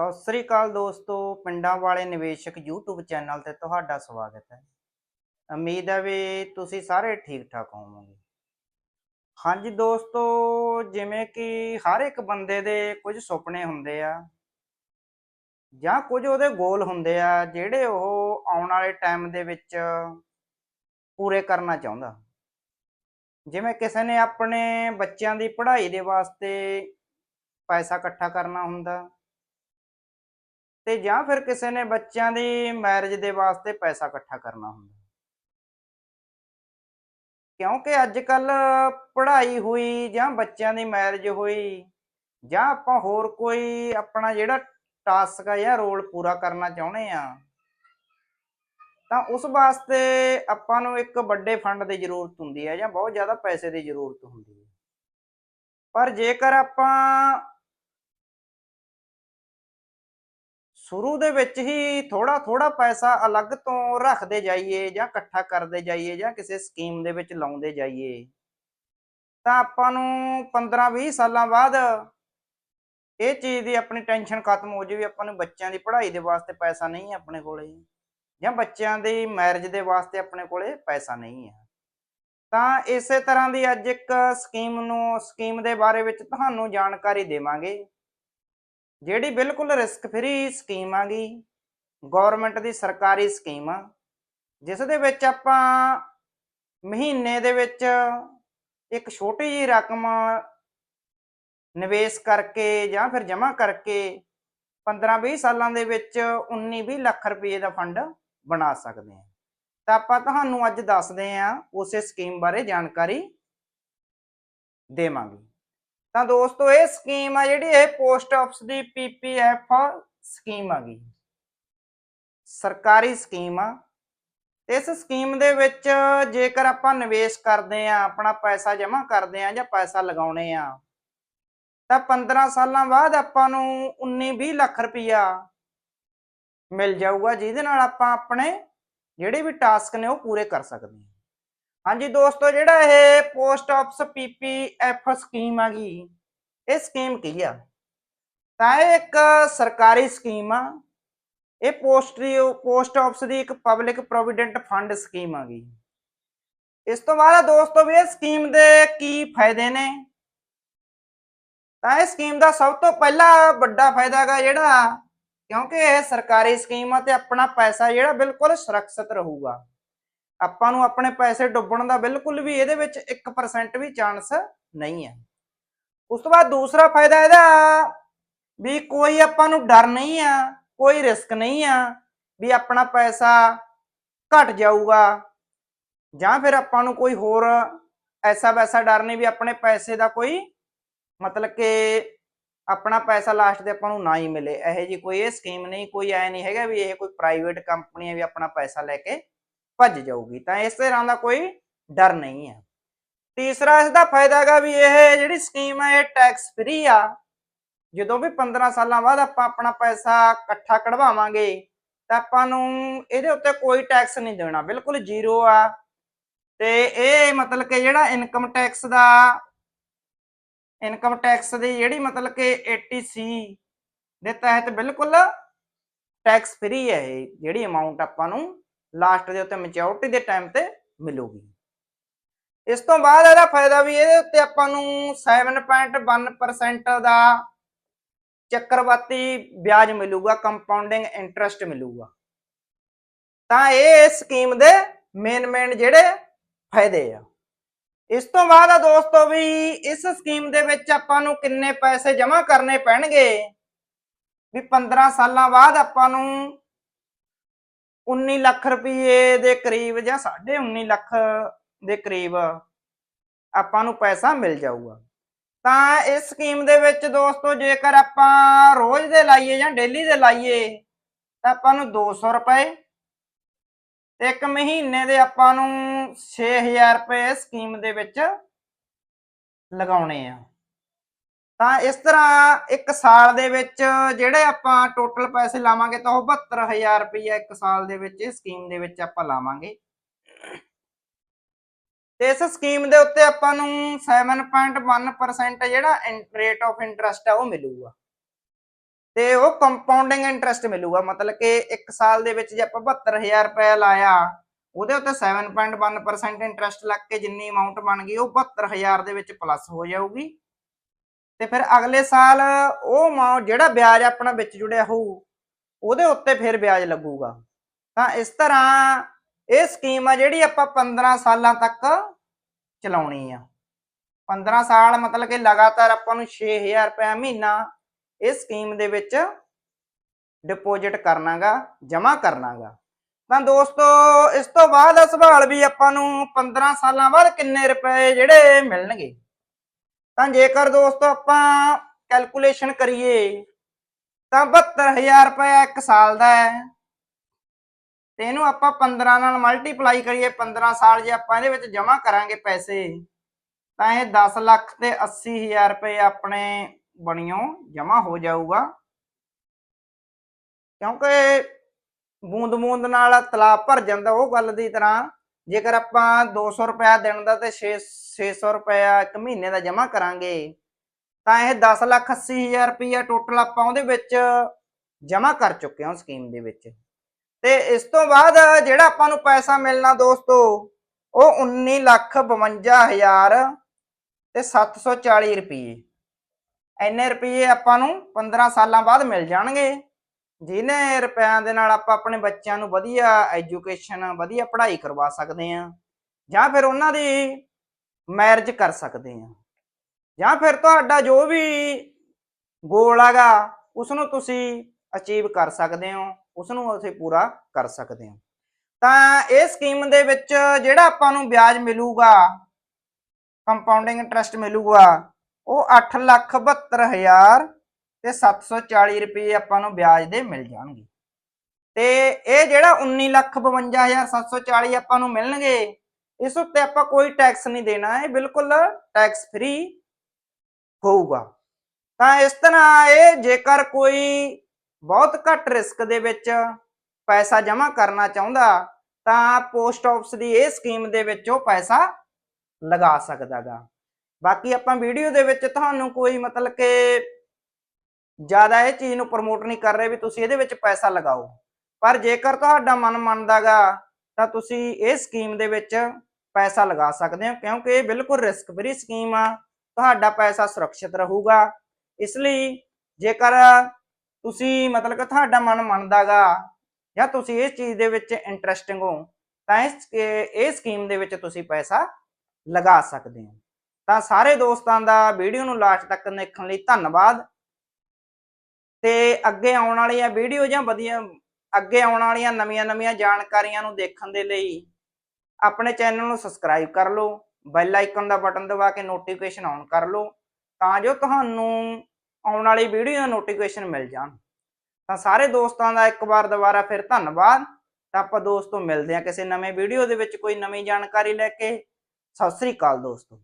ਸਤਿ ਸ੍ਰੀ ਅਕਾਲ ਦੋਸਤੋ, ਪਿੰਡਾਂ ਵਾਲੇ ਨਿਵੇਸ਼ਕ YouTube ਚੈਨਲ ਤੇ ਤੁਹਾਡਾ ਸਵਾਗਤ ਹੈ। ਉਮੀਦ ਹੈ ਵੀ ਤੁਸੀਂ ਸਾਰੇ ਠੀਕ ਠਾਕ ਹੋਵੋਗੇ। ਹਾਂਜੀ ਦੋਸਤੋ, ਜਿਵੇਂ ਕਿ ਹਰ ਇੱਕ ਬੰਦੇ ਦੇ ਕੁਝ ਸੁਪਨੇ ਹੁੰਦੇ ਆ ਜਾਂ ਕੁਝ ਉਹਦੇ ਗੋਲ ਹੁੰਦੇ ਆ, ਜਿਹੜੇ ਉਹ ਆਉਣ ਵਾਲੇ ਟਾਈਮ ਦੇ ਵਿੱਚ ਪੂਰੇ ਕਰਨਾ ਚਾਹੁੰਦਾ। ਜਿਵੇਂ ਕਿਸੇ ਨੇ ਆਪਣੇ ਬੱਚਿਆਂ ਦੀ ਪੜ੍ਹਾਈ ਦੇ ਵਾਸਤੇ ਪੈਸਾ ਇਕੱਠਾ ਕਰਨਾ ਹੁੰਦਾ ਤੇ ਜਾਂ ਫਿਰ ਕਿਸੇ ਨੇ ਬੱਚਿਆਂ ਦੀ ਮੈਰਿਜ ਦੇ ਵਾਸਤੇ ਪੈਸਾ ਇਕੱਠਾ ਕਰਨਾ ਹੁੰਦਾ। ਕਿਉਂਕਿ ਅੱਜ ਕੱਲ ਪੜ੍ਹਾਈ ਹੋਈ ਜਾਂ ਬੱਚਿਆਂ ਦੀ ਮੈਰਿਜ ਹੋਈ ਜਾਂ ਆਪਾਂ ਹੋਰ ਕੋਈ ਆਪਣਾ ਜਿਹੜਾ ਟਾਸਕ ਆ ਜਾਂ ਰੋਲ ਪੂਰਾ ਕਰਨਾ ਚਾਹੁੰਦੇ ਆ, ਤਾਂ ਉਸ ਵਾਸਤੇ ਆਪਾਂ ਨੂੰ ਇੱਕ ਵੱਡੇ ਫੰਡ ਦੀ ਜ਼ਰੂਰਤ ਹੁੰਦੀ ਹੈ ਜਾਂ ਬਹੁਤ ਜ਼ਿਆਦਾ ਪੈਸੇ ਦੀ ਜ਼ਰੂਰਤ ਹੁੰਦੀ ਹੈ। ਪਰ ਜੇਕਰ ਆਪਾਂ ਸ਼ੁਰੂ ਦੇ ਵਿੱਚ ਹੀ ਥੋੜਾ ਥੋੜਾ ਪੈਸਾ ਅਲੱਗ ਤੋਂ ਰੱਖਦੇ ਜਾਈਏ ਜਾਂ ਇਕੱਠਾ ਕਰਦੇ ਜਾਈਏ ਜਾਂ ਕਿਸੇ ਸਕੀਮ ਦੇ ਵਿੱਚ ਲਾਉਂਦੇ ਜਾਈਏ। ਤਾਂ ਆਪਾਂ ਨੂੰ 15-20 ਸਾਲਾਂ ਬਾਅਦ ਇਹ ਚੀਜ਼ ਦੀ ਆਪਣੀ ਟੈਨਸ਼ਨ ਖਤਮ ਹੋ ਜਾਵੇ ਆਪਾਂ ਨੂੰ ਬੱਚਿਆਂ ਦੀ ਪੜ੍ਹਾਈ ਦੇ ਵਾਸਤੇ ਪੈਸਾ ਨਹੀਂ ਹੈ ਆਪਣੇ ਕੋਲੇ ਜਾਂ ਬੱਚਿਆਂ ਦੀ ਮੈਰਿਜ ਦੇ ਵਾਸਤੇ ਆਪਣੇ ਕੋਲੇ ਪੈਸਾ ਨਹੀਂ ਹੈ। ਤਾਂ ਇਸੇ ਤਰ੍ਹਾਂ ਦੀ ਅੱਜ ਇੱਕ ਸਕੀਮ ਨੂੰ ਸਕੀਮ ਦੇ ਬਾਰੇ ਵਿੱਚ ਤੁਹਾਨੂੰ ਜਾਣਕਾਰੀ ਦੇਵਾਂਗੇ। ਜਿਹੜੀ ਬਿਲਕੁਲ ਰਿਸਕ ਫ੍ਰੀ ਸਕੀਮ ਆਗੀ ਗਵਰਨਮੈਂਟ ਦੀ ਸਰਕਾਰੀ ਸਕੀਮ ਆ, ਜਿਸ ਦੇ ਵਿੱਚ ਆਪਾਂ ਮਹੀਨੇ ਦੇ ਵਿੱਚ ਇੱਕ ਛੋਟੀ ਜਿਹੀ ਰਕਮ ਨਿਵੇਸ਼ ਕਰਕੇ ਜਾਂ ਫਿਰ ਜਮ੍ਹਾਂ ਕਰਕੇ 15-20 ਸਾਲਾਂ ਦੇ ਵਿੱਚ 19-20 ਲੱਖ ਰੁਪਏ ਦਾ ਫੰਡ ਬਣਾ ਸਕਦੇ ਹਾਂ। ਤਾਂ ਆਪਾਂ ਤੁਹਾਨੂੰ ਅੱਜ ਦੱਸਦੇ ਹਾਂ, ਉਸੇ ਸਕੀਮ ਬਾਰੇ ਜਾਣਕਾਰੀ ਦੇਵਾਂਗੇ। ਤਾਂ ਦੋਸਤੋ, ਇਹ ਸਕੀਮ ਆ ਜਿਹੜੀ ਇਹ ਪੋਸਟ ਆਫਿਸ ਦੀ ਪੀਪੀਐਫ ਸਕੀਮ ਆ ਗਈ। ਸਰਕਾਰੀ ਸਕੀਮ ਆ। ਇਸ ਸਕੀਮ ਦੇ ਵਿੱਚ ਜੇਕਰ ਆਪਾਂ ਨਿਵੇਸ਼ ਕਰਦੇ ਆ, ਆਪਣਾ ਪੈਸਾ ਜਮ੍ਹਾਂ ਕਰਦੇ ਆ ਜਾਂ ਪੈਸਾ ਲਗਾਉਣੇ ਆ, ਤਾਂ 15 ਸਾਲਾਂ ਬਾਅਦ ਆਪਾਂ ਨੂੰ 19-20 ਲੱਖ ਰੁਪਈਆ ਮਿਲ ਜਾਊਗਾ, ਜਿਹਦੇ ਨਾਲ ਆਪਾਂ ਆਪਣੇ ਜਿਹੜੇ ਵੀ ਟਾਸਕ ਨੇ ਉਹ ਪੂਰੇ ਕਰ ਸਕਦੇ ਹਾਂ ਹਾਂਜੀ ਦੋਸਤੋ, ਜਿਹੜਾ ਇਹ ਪੋਸਟ ਆਫਿਸ ਪੀਪੀਐਫ ਸਕੀਮ ਹੈਗੀ ਇਹ ਸਕੀਮ ਕੀ ਆ? ਤਾਂ ਇਹ ਇੱਕ ਸਰਕਾਰੀ ਸਕੀਮ ਆ। ਇਹ ਪੋਸਟ ਪੋਸਟ ਆਫਿਸ ਦੀ ਇੱਕ ਪਬਲਿਕ ਪ੍ਰੋਵੀਡੈਂਟ ਫੰਡ ਸਕੀਮ ਆ ਇਸ ਤੋਂ ਬਾਅਦ ਦੋਸਤੋ ਵੀ ਇਹ ਸਕੀਮ ਦੇ ਕੀ ਫਾਇਦੇ ਨੇ? ਤਾਂ ਇਹ ਸਕੀਮ ਦਾ ਸਭ ਤੋਂ ਪਹਿਲਾ ਵੱਡਾ ਫਾਇਦਾ ਹੈਗਾ ਜਿਹੜਾ, ਕਿਉਂਕਿ ਇਹ ਸਰਕਾਰੀ ਸਕੀਮ ਆ ਤੇ ਆਪਣਾ ਪੈਸਾ ਜਿਹੜਾ ਬਿਲਕੁਲ ਸੁਰੱਖਿਅਤ ਰਹੂਗਾ। ਆਪਾਂ ਨੂੰ ਆਪਣੇ ਪੈਸੇ ਡੁੱਬਣ ਦਾ ਬਿਲਕੁਲ ਵੀ ਇਹਦੇ ਵਿੱਚ 1% ਵੀ ਚਾਂਸ ਨਹੀਂ ਹੈ। ਉਸ ਤੋਂ ਬਾਅਦ ਦੂਸਰਾ ਫਾਇਦਾ ਇਹਦਾ ਵੀ ਕੋਈ ਆਪਾਂ ਨੂੰ ਡਰ ਨਹੀਂ ਆ, ਕੋਈ ਰਿਸਕ ਨਹੀਂ ਆ ਵੀ ਆਪਣਾ ਪੈਸਾ ਘਟ ਜਾਊਗਾ ਜਾਂ ਫਿਰ ਆਪਾਂ ਨੂੰ ਕੋਈ ਹੋਰ ਐਸਾ ਵੈਸਾ ਡਰ ਨਹੀਂ ਵੀ ਆਪਣੇ ਪੈਸੇ ਦਾ ਕੋਈ ਮਤਲਬ ਕਿ ਆਪਣਾ ਪੈਸਾ ਲਾਸਟ ਤੇ ਆਪਾਂ ਨੂੰ ਨਾ ਹੀ ਮਿਲੇ। ਇਹੋ ਜੀ ਕੋਈ ਇਹ ਸਕੀਮ ਨਹੀਂ, ਕੋਈ ਐ ਨਹੀਂ ਹੈਗਾ ਵੀ ਇਹ ਕੋਈ ਪ੍ਰਾਈਵੇਟ ਕੰਪਨੀ ਹੈ ਵੀ ਆਪਣਾ ਪੈਸਾ ਲੈ ਕੇ ਭੱਜ ਜਾਊਗੀ, ਤਾਂ ਇਸ ਤਰ੍ਹਾਂ ਦਾ ਕੋਈ ਡਰ ਨਹੀਂ ਹੈ। ਤੀਸਰਾ ਇਸ ਦਾ ਫਾਇਦਾ ਹੈਗਾ ਵੀ ਇਹ ਜਿਹੜੀ ਸਕੀਮ ਹੈ, ਇਹ ਟੈਕਸ ਫ੍ਰੀ ਆ। ਜਦੋਂ ਵੀ 15 ਸਾਲਾਂ ਬਾਅਦ ਆਪਾਂ ਆਪਣਾ ਪੈਸਾ ਇਕੱਠਾ ਕਢਵਾਵਾਂਗੇ, ਤਾਂ ਆਪਾਂ ਨੂੰ ਇਹਦੇ ਉੱਤੇ ਕੋਈ ਟੈਕਸ ਨਹੀਂ ਦੇਣਾ, ਬਿਲਕੁਲ ਜ਼ੀਰੋ ਆ। ਤੇ ਇਹ ਮਤਲਬ ਕਿ ਜਿਹੜਾ ਇਨਕਮ ਟੈਕਸ ਦਾ ਇਨਕਮ ਟੈਕਸ ਦੀ ਜਿਹੜੀ ਮਤਲਬ ਕਿ 80C ਦੇ ਤਹਿਤ ਬਿਲਕੁਲ ਟੈਕਸ ਫ੍ਰੀ ਹੈ ਇਹ, ਜਿਹੜੀ ਅਮਾਉਂਟ ਆਪਾਂ ਨੂੰ ਲਾਸਟ ਦੇ ਉੱਤੇ ਮੈਚਿਓਰਿਟੀ ਦੇ ਟਾਈਮ ਤੇ ਮਿਲੂਗੀ। ਇਸ ਤੋਂ ਬਾਅਦ ਇਹਦਾ ਫਾਇਦਾ ਵੀ ਇਹਦੇ ਉੱਤੇ ਆਪਾਂ ਨੂੰ 7.1% ਦਾ ਚੱਕਰਵਾਤੀ ਵਿਆਜ ਮਿਲੂਗਾ ਕੰਪਾਊਂਡਿੰਗ ਇੰਟਰਸਟ ਮਿਲੂਗਾ। ਤਾਂ ਇਹ ਸਕੀਮ ਦੇ ਮੇਨ ਮੇਨ ਜਿਹੜੇ ਫਾਇਦੇ ਆ। ਇਸ ਤੋਂ ਬਾਅਦ ਆ ਦੋਸਤੋ ਵੀ ਇਸ ਸਕੀਮ ਦੇ ਵਿੱਚ ਆਪਾਂ ਨੂੰ ਕਿੰਨੇ ਪੈਸੇ ਜਮ੍ਹਾਂ ਕਰਨੇ ਪੈਣਗੇ? ਵੀ 15 ਸਾਲਾਂ ਬਾਅਦ ਆਪਾਂ ਨੂੰ 19 ਲੱਖ ਰੁਪਏ ਦੇ ਕਰੀਬ ਜਾਂ 19.5 ਲੱਖ ਦੇ ਕਰੀਬ ਆਪਾਂ ਨੂੰ ਪੈਸਾ ਮਿਲ ਜਾਊਗਾ। ਤਾਂ ਇਸ ਸਕੀਮ ਦੇ ਵਿੱਚ ਦੋਸਤੋ, ਜੇਕਰ ਆਪਾਂ ਰੋਜ਼ ਦੇ ਲਾਈਏ ਜਾਂ ਡੇਲੀ ਦੇ ਲਾਈਏ, ਤਾਂ ਆਪਾਂ ਨੂੰ 200 ਰੁਪਏ, ਤੇ ਇੱਕ ਮਹੀਨੇ ਦੇ ਆਪਾਂ ਨੂੰ 6000 ਰੁਪਏ ਸਕੀਮ ਦੇ ਵਿੱਚ ਲਗਾਉਣੇ ਆ। ਤਾਂ ਇਸ ਤਰ੍ਹਾਂ ਇੱਕ ਸਾਲ ਦੇ ਵਿੱਚ ਜਿਹੜੇ ਆਪਾਂ ਟੋਟਲ ਪੈਸੇ ਲਾਵਾਂਗੇ ਤਾਂ ਉਹ 72000 ਰੁਪਏ ਇੱਕ ਸਾਲ ਦੇ ਵਿੱਚ ਇਸ ਸਕੀਮ ਦੇ ਵਿੱਚ ਆਪਾਂ ਲਾਵਾਂਗੇ। ਤੇ ਇਸ ਸਕੀਮ ਦੇ ਉੱਤੇ ਆਪਾਂ ਨੂੰ 7.1% ਜਿਹੜਾ ਰੇਟ ਆਫ ਇੰਟਰਸਟ ਆ ਉਹ ਮਿਲੂਗਾ। ਤੇ ਉਹ ਕੰਪਾਊਂਡਿੰਗ ਇੰਟਰਸਟ ਮਿਲੂਗਾ, ਮਤਲਬ ਕਿ 1 ਸਾਲ ਦੇ ਵਿੱਚ ਜੇ ਆਪਾਂ 72000 ਰੁਪਏ ਲਾਇਆ, ਉਹਦੇ ਉੱਤੇ 7.1% ਇੰਟਰਸਟ ਲੱਗ ਕੇ ਜਿੰਨੀ ਅਮਾਉਂਟ ਬਣ ਗਈ, ਉਹ 72000 ਦੇ ਵਿੱਚ ਪਲੱਸ ਹੋ ਜਾਊਗੀ। ਤੇ ਫਿਰ ਅਗਲੇ ਸਾਲ ਉਹ amount ਜਿਹੜਾ ਵਿਆਜ ਆਪਣਾ ਵਿੱਚ ਜੁੜਿਆ ਹੋਊ, ਉਹਦੇ ਉੱਤੇ ਫਿਰ ਵਿਆਜ ਲੱਗੂਗਾ। ਤਾਂ ਇਸ ਤਰ੍ਹਾਂ ਇਹ ਸਕੀਮ ਆ ਜਿਹੜੀ ਆਪਾਂ 15 ਸਾਲਾਂ ਤੱਕ ਚਲਾਉਣੀ ਆ। 15 ਸਾਲ ਮਤਲਬ ਕਿ ਲਗਾਤਾਰ ਆਪਾਂ ਨੂੰ 6000 ਰੁਪਏ ਮਹੀਨਾ ਇਸ ਸਕੀਮ ਦੇ ਵਿੱਚ ਡਿਪੋਜ਼ਿਟ ਕਰਨਾਗਾ, ਜਮ੍ਹਾਂ ਕਰਨਾਗਾ। ਤਾਂ ਦੋਸਤੋ, ਇਸ ਤੋਂ ਬਾਅਦ ਸਵਾਲ ਵੀ ਆਪਾਂ ਨੂੰ 15 ਸਾਲਾਂ ਬਾਅਦ ਕਿੰਨੇ ਰੁਪਏ ਜਿਹੜੇ ਮਿਲਣਗੇ? ਤਾਂ ਜੇਕਰ ਦੋਸਤੋ ਆਪਾਂ ਕੈਲਕੂਲੇਸ਼ਨ ਕਰੀਏ, ਤਾਂ 72000 ਰੁਪਏ ਇੱਕ ਸਾਲ ਦਾ ਹੈ। ਤੇ ਇਹਨੂੰ ਆਪਾਂ 15 ਨਾਲ ਮਲਟੀਪਲਾਈ ਕਰੀਏ 15 ਸਾਲ ਜੇ ਆਪਾਂ ਇਹਦੇ ਵਿੱਚ ਜਮ੍ਹਾਂ ਕਰਾਂਗੇ ਪੈਸੇ, ਤਾਂ ਇਹ 10 ਲੱਖ ਤੇ 80000 ਰੁਪਏ ਆਪਣੇ ਬਣਿਓ, ਜਮ੍ਹਾਂ ਹੋ ਜਾਊਗਾ। ਕਿਉਂਕਿ ਬੂੰਦ ਬੂੰਦ ਨਾਲ ਤਲਾਬ ਭਰ ਜਾਂਦਾ ਉਹ ਗੱਲ ਦੀ ਤਰ੍ਹਾਂ। ਜੇਕਰ ਆਪਾਂ 200 ਰੁਪਇਆ ਦਿਨ ਦਾ ਤੇ 6 600 ਰੁਪਇਆ ਇੱਕ ਮਹੀਨੇ ਦਾ ਜਮ੍ਹਾਂ ਕਰਾਂਗੇ, ਤਾਂ ਇਹ 10 ਲੱਖ 80000 ਰੁਪਇਆ ਟੋਟਲ ਆਪਾਂ ਉਹਦੇ ਵਿੱਚ ਜਮ੍ਹਾਂ ਕਰ ਚੁੱਕੇ ਹਾਂ ਸਕੀਮ ਦੇ ਵਿੱਚ। ਤੇ ਇਸ ਤੋਂ ਬਾਅਦ ਜਿਹੜਾ ਆਪਾਂ ਨੂੰ ਪੈਸਾ ਮਿਲਣਾ ਦੋਸਤੋ, ਉਹ 19 ਲੱਖ 52000 ਤੇ 740 ਰੁਪਏ। ਇੰਨੇ ਰੁਪਏ ਆਪਾਂ ਨੂੰ 15 ਸਾਲਾਂ ਬਾਅਦ ਮਿਲ ਜਾਣਗੇ। ਜਿਹਨੇ ਰੁਪਿਆਂ ਦੇ ਨਾਲ ਆਪਾਂ ਆਪਣੇ ਬੱਚਿਆਂ ਨੂੰ ਵਧੀਆ ਐਜੂਕੇਸ਼ਨ ਵਧੀਆ ਪੜ੍ਹਾਈ ਕਰਵਾ ਸਕਦੇ ਆ ਜਾਂ ਫਿਰ ਉਹਨਾਂ ਦੀ ਮੈਰਿਜ ਕਰ ਸਕਦੇ ਆ ਜਾਂ ਫਿਰ ਤੁਹਾਡਾ ਜੋ ਵੀ ਗੋਲ ਹੈਗਾ ਉਸ ਨੂੰ ਤੁਸੀਂ ਅਚੀਵ ਕਰ ਸਕਦੇ ਹੋ ਉਸ ਨੂੰ ਅਸੀਂ ਪੂਰਾ ਕਰ ਸਕਦੇ ਹਾਂ। ਤਾਂ ਇਹ ਸਕੀਮ ਦੇ ਵਿੱਚ ਜਿਹੜਾ ਆਪਾਂ ਨੂੰ ਵਿਆਜ ਮਿਲੂਗਾ ਕੰਪਾਊਂਡਿੰਗ ਇੰਟਰਸਟ ਮਿਲੂਗਾ, ਉਹ 872000 ਤੇ 740 ਰੁਪਏ ਆਪਾਂ ਨੂੰ ਵਿਆਜ ਦੇ ਮਿਲ ਜਾਣਗੇ। ਤੇ ਇਹ ਜਿਹੜਾ 1952740 ਆਪਾਂ ਨੂੰ ਮਿਲਣਗੇ, ਇਸ ਉੱਤੇ ਆਪਾਂ ਕੋਈ ਟੈਕਸ ਨਹੀਂ ਦੇਣਾ, ਇਹ ਬਿਲਕੁਲ ਟੈਕਸ ਫ੍ਰੀ ਹੋਊਗਾ। ਤਾਂ ਇਸ ਤਰ੍ਹਾਂ ਇਹ ਜੇਕਰ ਕੋਈ ਬਹੁਤ ਘੱਟ ਰਿਸਕ ਦੇ ਵਿੱਚ ਪੈਸਾ ਜਮ੍ਹਾਂ ਕਰਨਾ ਚਾਹੁੰਦਾ, ਤਾਂ ਪੋਸਟ ਆਫਿਸ ਦੀ ਇਹ ਸਕੀਮ ਦੇ ਵਿੱਚ ਉਹ ਪੈਸਾ ਲਗਾ ਸਕਦਾਗਾ। ਬਾਕੀ ਆਪਾਂ ਵੀਡੀਓ ਦੇ ਵਿੱਚ ਤੁਹਾਨੂੰ ਕੋਈ ਮਤਲਬ ਕਿ ਜ਼ਿਆਦਾ ਇਹ ਚੀਜ਼ ਨੂੰ ਪ੍ਰਮੋਟ ਨਹੀਂ ਕਰ ਰਹੇ ਵੀ ਤੁਸੀਂ ਇਹਦੇ ਵਿੱਚ ਪੈਸਾ ਲਗਾਓ। ਪਰ ਜੇਕਰ ਤੁਹਾਡਾ ਮਨ ਮੰਨਦਾਗਾ, ਤਾਂ ਤੁਸੀਂ ਇਹ ਸਕੀਮ ਦੇ ਵਿੱਚ ਪੈਸਾ ਲਗਾ ਸਕਦੇ ਹੋ, ਕਿਉਂਕਿ ਇਹ ਬਿਲਕੁਲ ਰਿਸਕ ਫਰੀ ਸਕੀਮ ਆ। ਤੁਹਾਡਾ ਪੈਸਾ ਸੁਰੱਖਿਅਤ ਰਹੂਗਾ। ਇਸ ਲਈ ਜੇਕਰ ਤੁਸੀਂ ਮਤਲਬ ਕਿ ਤੁਹਾਡਾ ਮਨ ਮੰਨਦਾਗਾ ਜਾਂ ਤੁਸੀਂ ਇਸ ਚੀਜ਼ ਦੇ ਵਿੱਚ ਇੰਟਰਸਟਿੰਗ ਹੋ, ਤਾਂ ਇਸ ਇਹ ਸਕੀਮ ਦੇ ਵਿੱਚ ਤੁਸੀਂ ਪੈਸਾ ਲਗਾ ਸਕਦੇ ਹੋ। ਤਾਂ ਸਾਰੇ ਦੋਸਤਾਂ ਦਾ ਵੀਡੀਓ ਨੂੰ ਲਾਸਟ ਤੱਕ ਦੇਖਣ ਲਈ ਧੰਨਵਾਦ। ਤੇ ਅੱਗੇ ਆਉਣ ਵਾਲੀਆਂ ਵੀਡੀਓ ਜਾਂ ਵਧੀਆ ਅੱਗੇ ਆਉਣ ਵਾਲੀਆਂ ਨਵੀਆਂ-ਨਵੀਆਂ ਜਾਣਕਾਰੀਆਂ ਨੂੰ ਦੇਖਣ ਦੇ ਲਈ ਆਪਣੇ ਚੈਨਲ ਨੂੰ ਸਬਸਕ੍ਰਾਈਬ ਕਰ ਲਓ ਬੈਲ ਆਈਕਨ ਦਾ ਬਟਨ ਦਬਾ ਕੇ ਨੋਟੀਫਿਕੇਸ਼ਨ ਆਨ ਕਰ ਲਓ ਤਾਂ ਜੋ ਤੁਹਾਨੂੰ ਆਉਣ ਵਾਲੀ ਵੀਡੀਓ ਦਾ ਨੋਟੀਫਿਕੇਸ਼ਨ ਮਿਲ ਜਾਣ। ਤਾਂ ਸਾਰੇ ਦੋਸਤਾਂ ਦਾ ਇੱਕ ਵਾਰ ਦੁਬਾਰਾ ਫਿਰ ਧੰਨਵਾਦ। ਤਾਂ ਆਪਾਂ ਦੋਸਤੋ ਮਿਲਦੇ ਹਾਂ ਕਿਸੇ ਨਵੇਂ ਵੀਡੀਓ ਦੇ ਵਿੱਚ ਕੋਈ ਨਵੀਂ ਜਾਣਕਾਰੀ ਲੈ ਕੇ। ਸਤਿ ਸ੍ਰੀ ਅਕਾਲ ਦੋਸਤੋ।